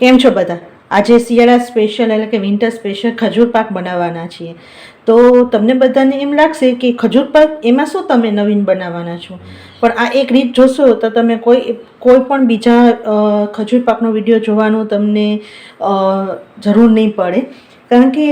કેમ છો બધા? આજે શિયાળા સ્પેશિયલ એટલે કે વિન્ટર સ્પેશિયલ ખજૂર પાક બનાવવાના છીએ. તો તમને બધાને એમ લાગશે કે ખજૂર પાક એમાં શું તમે નવીન બનાવવાના છો? પણ આ એક રીત જોશો તો તમે કોઈ કોઈ પણ બીજા ખજૂર પાકનો વીડિયો જોવાનો તમને જરૂર નહીં પડે. કારણ કે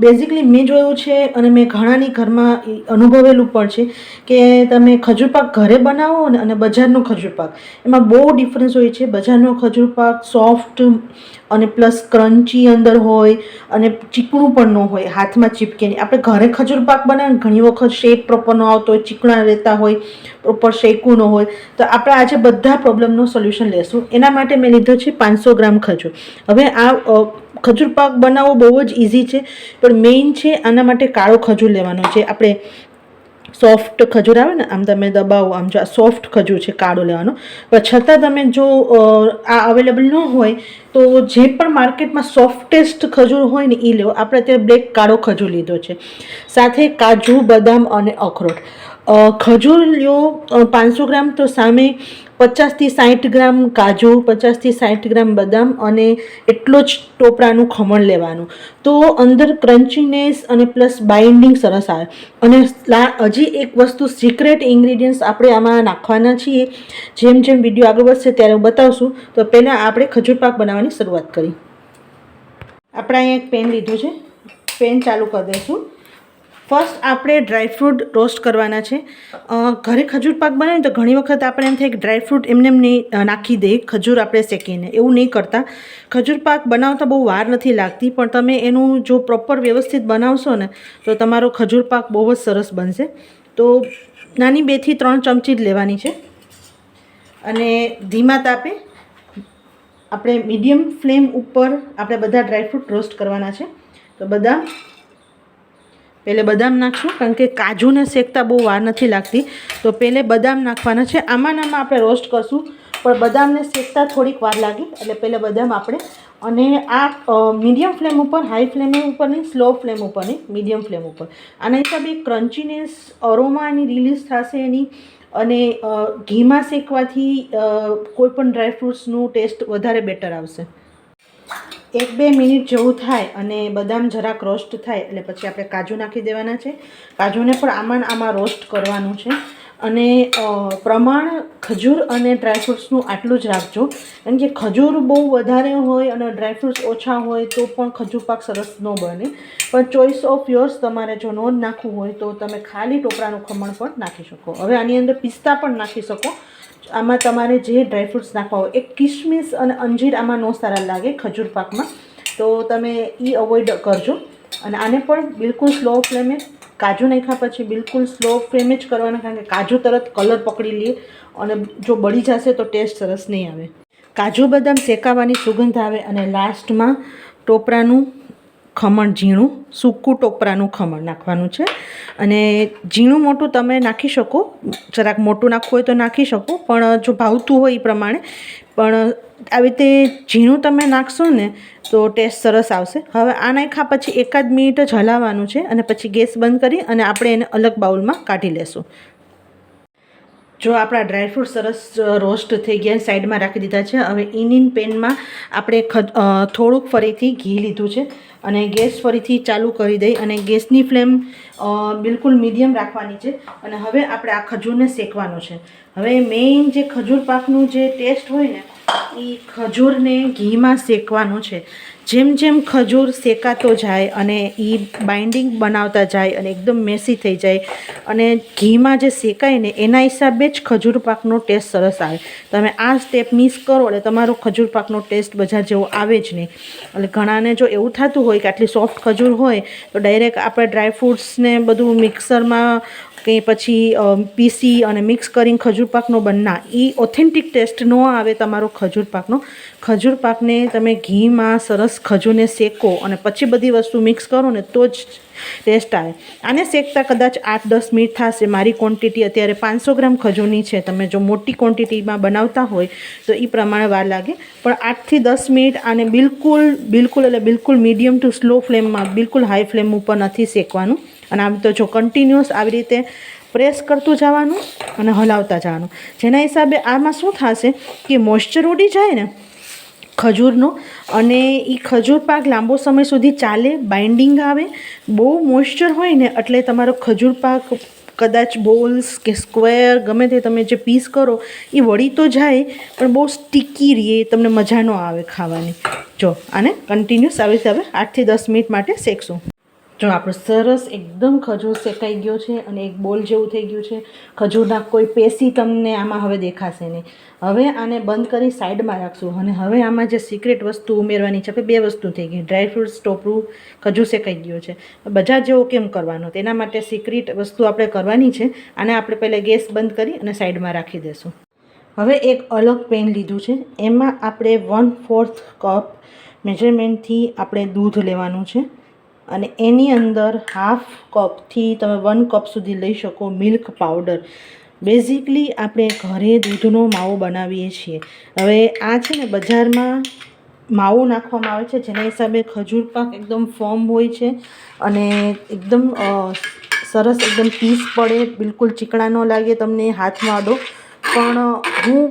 બેઝિકલી મેં જોયું છે અને મેં ઘણાની ઘરમાં અનુભવેલું પણ છે કે તમે ખજૂર પાક ઘરે બનાવો ને અને બજારનો ખજૂર પાક. એમાં બહુ ડિફરન્સ હોય છે. બજારનો ખજૂર પાક સોફ્ટ અને પ્લસ ક્રન્ચી અંદર હોય અને ચીકણું પણ ન હોય, હાથમાં ચીપકે નહીં. આપણે ઘરે ખજૂર પાક બનાવીએ ઘણી વખત શેક પ્રોપર ન આવતો હોય, ચીકણા રહેતા હોય પ્રોપર શેકું ન હોય, તો આપણે આજે બધા પ્રોબ્લેમનું સોલ્યુશન લેશું. એના માટે મેં લીધો છે પાંચસો ગ્રામ ખજૂર. હવે આ ખજૂર પાક બનાવવો બહુ જ ઇઝી છે, પણ મેઇન છે આના માટે કાળો ખજૂર લેવાનો છે. આપણે સોફ્ટ ખજૂર આવે ને, આમ તમે દબાવો, આમ જો આ સોફ્ટ ખજૂર છે કાળો લેવાનો. પણ છતાં તમે જો આ અવેલેબલ ન હોય, તો જે પણ માર્કેટમાં સોફ્ટેસ્ટ ખજૂર હોય ને એ લેવો. આપણે અત્યારે બ્લેક કાળો ખજૂર લીધો છે. સાથે કાજુ, બદામ અને અખરોટ. ખજૂર લ્યો પાંચસો ગ્રામ તો સામે પચાસથી સાઠ ગ્રામ કાજુ, પચાસથી સાઠ ગ્રામ બદામ અને એટલો જ ટોપરાનું ખમણ લેવાનું. તો અંદર ક્રન્ચીનેસ અને પ્લસ બાઇન્ડિંગ સરસ આવે. અને હજી એક વસ્તુ સિક્રેટ ઇન્ગ્રીડિયન્ટ્સ આપણે આમાં નાખવાના છીએ. જેમ જેમ વીડિયો આગળ વધશે ત્યારે હું બતાવશું. તો પહેલાં આપણે ખજૂર પાક બનાવવાની શરૂઆત કરી આપણે અહીંયા એક પેન લીધું છે. પેન ચાલુ કરી દઈશું. ફર્સ્ટ આપણે ડ્રાયફ્રૂટ રોસ્ટ કરવાના છે. ઘરે ખજૂર પાક બનાવીએ તો ઘણી વખત આપણે એમ થાય કે ડ્રાયફ્રૂટ એમને એમ નહીં નાખી દઈએ ખજૂર આપણે શેકીને એવું નહીં કરતા. ખજૂર પાક બનાવતા બહુ વાર નથી લાગતી, પણ તમે એનું જો પ્રોપર વ્યવસ્થિત બનાવશો ને, તો તમારો ખજૂર પાક બહુ જ સરસ બનશે. તો નાની બેથી ત્રણ ચમચી જ લેવાની છે. અને ધીમા તાપે આપણે મીડિયમ ફ્લેમ ઉપર આપણે બધા ડ્રાયફ્રૂટ રોસ્ટ કરવાના છે. તો બદામ પહેલે બદામ નાખશું, કારણ કે કાજુને શેકતા બહુ વાર નથી લાગતી. તો પહેલે બદામ નાખવાના છે. આમાં આમાં આપણે રોસ્ટ કરશું. પણ બદામને શેકતા થોડીક વાર લાગે, એટલે પહેલે બદામ આપણે અને આ મીડિયમ ફ્લેમ ઉપર, હાઈ ફ્લેમ ઉપર નહીં, સ્લો ફ્લેમ ઉપર નહીં, મીડિયમ ફ્લેમ ઉપર. આના હિસાબે ક્રન્ચીનેસ, અરોમા એની રિલીઝ થશે એની, અને ઘીમાં શેકવાથી કોઈપણ કોઈ ડ્રાયફ્રૂટ્સનું ટેસ્ટ વધારે બેટર આવશે. એક બે મિનિટ જેવું થાય અને બદામ જરાક રોસ્ટ થાય, એટલે પછી આપણે કાજુ નાખી દેવાના છે. કાજુને પણ આમાં આમાં રોસ્ટ કરવાનું છે. અને પ્રમાણ ખજૂર અને ડ્રાયફ્રૂટ્સનું આટલું જ રાખજો. કારણ કે ખજૂર બહુ વધારે હોય અને ડ્રાયફ્રૂટ્સ ઓછા હોય તો પણ ખજૂર પાક સરસ ન બને. પણ ચોઈસ ઓફ યોર્સ તમારે જો ન નાખવું હોય તો તમે ખાલી ટોપરાનું ખમણ પણ નાખી શકો. હવે આની અંદર પિસ્તા પણ નાખી શકો. આમાં તમારે જે ડ્રાયફ્રૂટ્સ નાખવા હોય, એક કિશમિશ અને અંજીર આમાં ન સારા લાગે ખજૂર પાકમાં. તો તમે એ અવોઈડ કરજો. અને આને પણ બિલકુલ સ્લો ફ્લેમે, કાજુ નાખ્યા પછી બિલકુલ સ્લો ફ્લેમે જ કરવાના, કારણ કે કાજુ તરત કલર પકડી લે અને જો બળી જશે તો ટેસ્ટ સરસ નહીં આવે. કાજુ બદામ શેકાવાની સુગંધ આવે અને લાસ્ટમાં ટોપરાનું ખમણ ઝીણું, સૂકું ટોપરાનું ખમણ નાખવાનું છે. અને ઝીણું મોટું તમે નાખી શકો. જરાક મોટું નાખવું હોય તો નાખી શકો. પણ જો ભાવતું હોય એ પ્રમાણે. પણ આવી રીતે ઝીણું તમે નાખશો ને તો ટેસ્ટ સરસ આવશે. હવે આ નાખ્યા પછી એકાદ મિનિટ જ હલાવવાનું છે અને પછી ગેસ બંધ કરી અને આપણે એને અલગ બાઉલમાં કાઢી લેશું. જો આપણા ડ્રાયફ્રૂટ સરસ રોસ્ટ થઈ ગયા સાઈડમાં રાખી દીધા છે. હવે ઇનિન પેનમાં આપણે થોડુંક ફરીથી ઘી લીધું છે અને ગેસ ફરીથી ચાલુ કરી દઈ અને ગેસની ફ્લેમ બિલકુલ મીડિયમ રાખવાની છે અને હવે આપણે આ ખજૂરને શેકવાનો છે. હવે મેઇન જે ખજૂર પાકનું જે ટેસ્ટ હોય ને એ ખજૂરને ઘીમાં શેકવાનું છે. જેમ જેમ ખજૂર શેકાતો જાય અને એ બાઇન્ડિંગ બનાવતા જાય અને એકદમ મેસી થઈ જાય અને ઘીમાં જે શેકાય ને એના હિસાબે જ ખજૂર પાકનો ટેસ્ટ સરસ આવે. તમે આ સ્ટેપ મિસ કરો એટલે તમારો ખજૂર પાકનો ટેસ્ટ બજાર જેવો આવે જ નહીં. એટલે ઘણાને જો એવું થતું હોય કે આટલી સોફ્ટ ખજૂર હોય, તો ડાયરેક્ટ આપણે ડ્રાયફ્રૂટ્સને બધું મિક્સરમાં કે પછી પીસી અને મિક્સ કરીને ખજૂર પાકનો બનના એ ઓથેન્ટિક ટેસ્ટ ન આવે તમારો ખજૂર પાકનો. ખજૂર પાકને તમે ઘીમાં સરસ ખજૂરને શેકો અને પછી બધી વસ્તુ મિક્સ કરો ને તો જ ટેસ્ટ આવે. આને શેકતા કદાચ આઠ દસ મિનિટ થશે. મારી ક્વોન્ટિટી અત્યારે પાંચસો ગ્રામ ખજૂરની છે. તમે જો મોટી ક્વોન્ટિટીમાં બનાવતા હોય તો એ પ્રમાણે વાર લાગે. પણ આઠથી દસ મિનિટ આને બિલકુલ બિલકુલ એટલે બિલકુલ મીડિયમ ટુ સ્લો ફ્લેમમાં બિલકુલ હાઈ ફ્લેમ ઉપર નથી શેકવાનું. અને આમ તો જો કન્ટિન્યુઅસ આવી રીતે પ્રેસ કરતું જવાનું અને હલાવતા જવાનું. જેના હિસાબે આમાં શું થશે કે મોઇશ્ચર ઉડી જાય ને ખજૂરનો, અને એ ખજૂર પાક લાંબો સમય સુધી ચાલે બાઇન્ડિંગ આવે, બહુ મોઇશ્ચર હોય ને એટલે તમારો ખજૂર પાક કદાચ બોલ્સ કે સ્ક્વેર ગમે તે તમે જે પીસ કરો એ વળી તો જાય, પણ બહુ સ્ટીકી રહે, તમને મજા ન આવે ખાવાની. જો, આને કન્ટિન્યુઅસ આવી રીતે હવે આઠથી દસ મિનિટ માટે શેકશું. જો આપણો સરસ એકદમ ખજૂર શેકાઈ ગયો છે અને એક બોલ જેવું થઈ ગયું છે. ખજૂરના કોઈ પેશી તમને આમાં હવે દેખાશે નહીં. હવે આને બંધ કરી સાઈડમાં રાખશું અને હવે આમાં જે સિક્રેટ વસ્તુ ઉમેરવાની છે બે વસ્તુ થઈ ગઈ. ડ્રાય ફ્રૂટ્સ ટોપરું ખજૂર શેકાઈ ગયો છે. બજાર જેવો કેમ કરવાનો? તેના માટે સિક્રેટ વસ્તુ આપણે કરવાની છે. આને આપણે પહેલાં ગેસ બંધ કરી અને સાઈડમાં રાખી દઈશું હવે એક અલગ પેન લીધું છે. એમાં આપણે વન ફોર્થ કપ મેજરમેન્ટથી આપણે દૂધ લેવાનું છે. અને એની અંદર હાફ કપથી તમે વન કપ સુધી લઈ શકો મિલ્ક પાવડર. બેઝિકલી આપણે ઘરે દૂધનો માવો બનાવીએ છીએ. હવે આ છે ને બજારમાં માવો નાખવામાં આવે છે, જેના હિસાબે ખજૂર પાક એકદમ ફોર્મ હોય છે અને એકદમ સરસ એકદમ પીસ પડે, બિલકુલ ચીકણા ન લાગે, તમને હાથમાં અડો પણ હું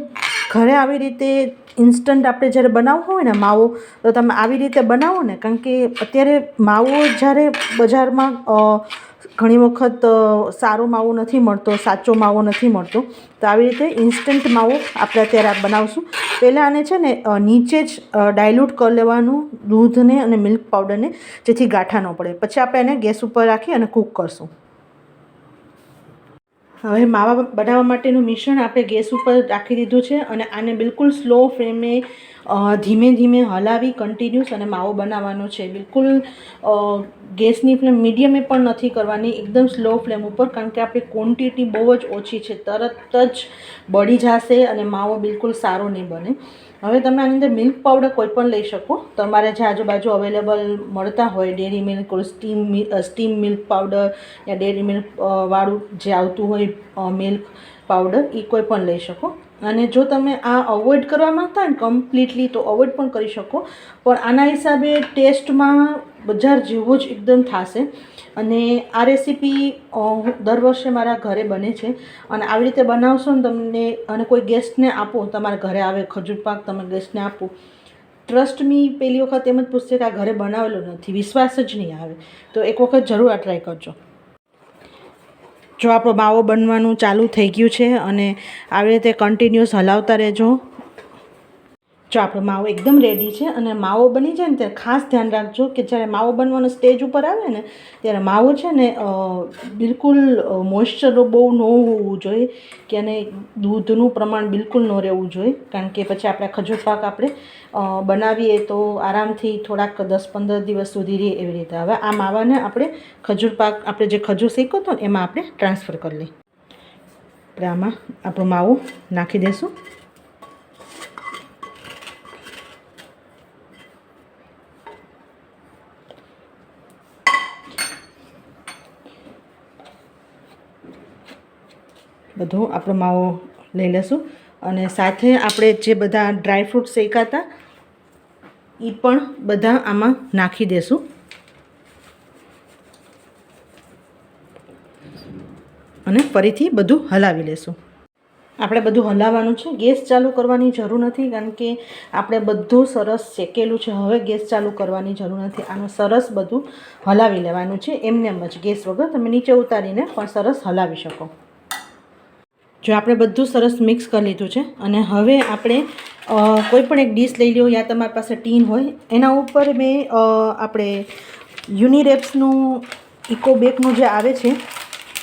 ઘરે આવી રીતે ઇન્સ્ટન્ટ આપણે જ્યારે બનાવવો હોય ને માવો, તો તમે આવી રીતે બનાવો ને, કારણ કે અત્યારે માવો જ્યારે બજારમાં ઘણી વખત સારો માવો નથી મળતો, સાચો માવો નથી મળતો, તો આવી રીતે ઇન્સ્ટન્ટ માવો આપણે અત્યારે આ બનાવશું. પહેલાં આને છે ને નીચે જ ડાયલ્યુટ કરી લેવાનું, દૂધને અને મિલ્ક પાવડરને જેથી ગાંઠા ન પડે. પછી આપણે એને ગેસ ઉપર રાખી અને કૂક કરશું. હવે માવા બનાવવા માટેનું મિશ્રણ આપણે ગેસ ઉપર રાખી દીધું છે અને આને બિલકુલ સ્લો ફ્લેમે ધીમે ધીમે હલાવી કન્ટિન્યુઅસ અને માવો બનાવવાનો છે. બિલકુલ ગેસની ફ્લેમ મીડિયમે પણ નથી કરવાની, એકદમ સ્લો ફ્લેમ ઉપર, કારણ કે આપણી ક્વોન્ટિટી બહુ જ ઓછી છે. તરત જ બળી જશે અને માવો બિલકુલ સારો નહીં બને. હવે તમે આની અંદર મિલ્ક પાવડર કોઈ પણ લઈ શકો. તમારે જે આજુબાજુ અવેલેબલ મળતા હોય dairy milk steam steam milk powder યા ડેરી મિલ્ક વાળું જે આવતું હોય મિલ્ક પાવડર એ કોઈ પણ લઈ શકો. અને જો તમે આ અવોઇડ કરવા માગતા ને કમ્પ્લીટલી તો અવોઇડ પણ કરી શકો. પણ આના હિસાબે ટેસ્ટમાં બજાર જેવો જ એકદમ થશે. અને આ રેસીપી દર વર્ષે મારા ઘરે બને છે. અને આવી રીતે બનાવશો ને તમને અને કોઈ ગેસ્ટને આપો, તમારા ઘરે આવે ખજૂર પાક તમે ગેસ્ટને આપો. ટ્રસ્ટ મી પહેલી વખત એમ જ પૂછશે કે આ ઘરે બનાવેલો નથી. વિશ્વાસ જ નહીં આવે. તો એક વખત જરૂર આ ટ્રાય કરજો. જો આપણો માવો બનવાનું ચાલુ થઈ ગયું છે અને આવી રીતે કન્ટિન્યુઅસ હલાવતા રહેજો. જો આપણો માવો એકદમ રેડી છે અને માવો બની જાય ને ત્યારે ખાસ ધ્યાન રાખજો કે જ્યારે માવો બનવાનો સ્ટેજ ઉપર આવે ને ત્યારે માવો છે ને બિલકુલ મોઇશ્ચર બહુ ન હોવું જોઈએ કે અને દૂધનું પ્રમાણ બિલકુલ ન રહેવું જોઈએ. કારણ કે પછી આપણે ખજૂર પાક આપણે બનાવીએ તો આરામથી થોડાક દસ પંદર દિવસ સુધી રહે એવી રીતે. હવે આ માવાને આપણે ખજૂર પાક, આપણે જે ખજૂર શેકો હતો ને એમાં આપણે ટ્રાન્સફર કરી લઈએ. આપણે આમાં આપણો માવો નાખી દઈશું બધો આપણો માવો લઈ લઈશું અને સાથે આપણે જે બધા ડ્રાય ફ્રૂટ શેકાતા એ પણ બધા આમાં નાખી દેશું. અને ફરીથી બધું હલાવી લેશું. આપણે બધું હલાવવાનું છે. ગેસ ચાલુ કરવાની જરૂર નથી, કારણ કે આપણે બધું સરસ શેકેલું છે. હવે ગેસ ચાલુ કરવાની જરૂર નથી. આનું સરસ બધું હલાવી લેવાનું છે. એમને એમ જ ગેસ વગર તમે નીચે ઉતારીને પણ સરસ હલાવી શકો. જો આપણે બધું સરસ મિક્સ કરી લીધું છે અને હવે આપણે કોઈ પણ એક ડીશ લઈ લો યા તમારી પાસે ટીન હોય, એના ઉપર મેં આપણે યુનિરેપ્સનું ઇકો બેકનું જે આવે છે,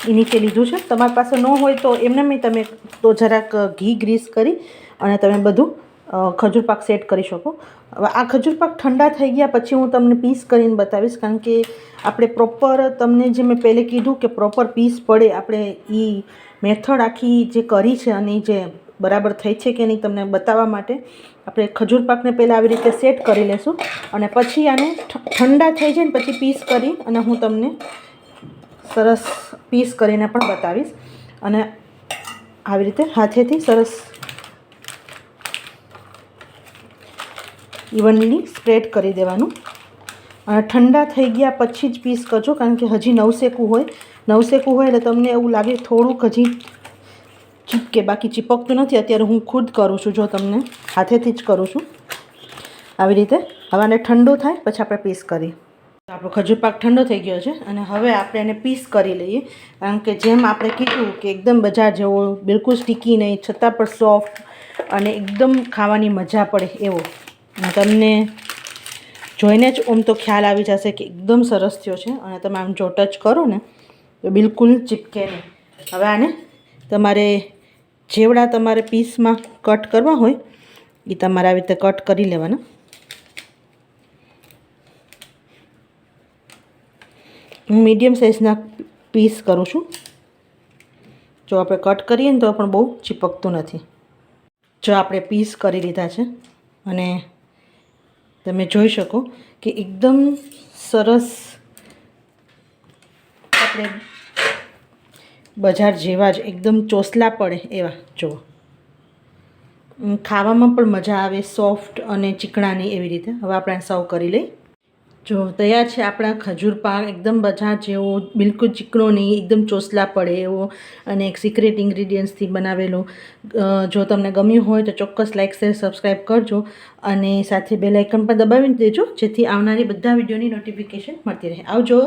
એ નીચે લીધું છે. તમારી પાસે ન હોય તો એમને મેં તમે તો જરાક ઘી ગ્રીસ કરી અને તમે બધું ખજૂર પાક સેટ કરી શકો. હવે આ ખજૂર પાક ઠંડા થઈ ગયા પછી હું તમને પીસ કરીને બતાવીશ, કારણ કે આપણે પ્રોપર તમને જે મેં પહેલે કીધું કે પ્રોપર પીસ પડે, આપણે એ મેથડ આખી જે કરી છે અને જે બરાબર થઈ છે કે નહીં તમને બતાવવા માટે, આપણે ખજૂર પાકને પહેલાં આવી રીતે સેટ કરી લેશું અને પછી આને ઠંડા થઈ જાય ને પછી પીસ કરી અને હું તમને સરસ પીસ કરીને પણ બતાવીશ અને આવી રીતે હાથેથી સરસ ઇવનલી સ્પ્રેડ કરી દેવાનું. અને ઠંડા થઈ ગયા પછી જ પીસ કરજો, કારણ કે હજી નવસેકું હોય. નવસેકું હોય એટલે તમને એવું લાગે થોડુંક હજી ચીપકે, બાકી ચીપકતું નથી. અત્યારે હું ખુદ કરું છું, જો તમને હાથેથી જ કરું છું. આવી રીતે હવે આને ઠંડો થાય, પછી આપણે પીસ કરીએ. તો આપણો ખજૂર પાક ઠંડો થઈ ગયો છે, અને હવે આપણે એને પીસ કરી લઈએ. કારણ કે જેમ આપણે કીધું કે એકદમ બજાર જેવો, બિલકુલ સ્ટીકી નહીં, છતાં પણ સોફ્ટ અને એકદમ ખાવાની મજા પડે એવો. તમને જોઈને જ ઓમ તો ખ્યાલ આવી જશે કે એકદમ સરસ થયો છે અને તમે આમ જો ટચ કરો ને, તો બિલકુલ ચીપકે નહીં. હવે આને તમારે જેવડા તમારે પીસમાં કટ કરવા હોય એ તમારે આવી રીતે કટ કરી લેવાના. હું મીડિયમ સાઇઝના પીસ કરું છું. જો આપણે કટ કરીએ ને તો પણ બહુ ચીપકતું નથી. જો આપણે પીસ કરી લીધા છે અને તમે જોઈ શકો કે એકદમ સરસ આપણે બજાર જેવા જ એકદમ ચોસલા પડે એવા જુઓ ખાવામાં પણ મજા આવે, સોફ્ટ અને ચીકણાની એવી રીતે. હવે આપણે સર્વ કરી લઈ જો તૈયાર છે આપણા ખજૂર પાક એકદમ બજાર જેવો બિલકુલ ચીકણો નહીં, એકદમ ચોસલા પડે એવો અને એક સિક્રેટ ઇન્ગ્રીડિયન્ટ્સથી બનાવેલો. જો તમને ગમ્યું હોય તો ચોક્કસ લાઇક શેર સબસ્ક્રાઈબ કરજો અને સાથે બેલાઇકન પણ દબાવી દેજો જેથી આવનારી બધા વિડીયોની નોટિફિકેશન મળતી રહે. આવજો.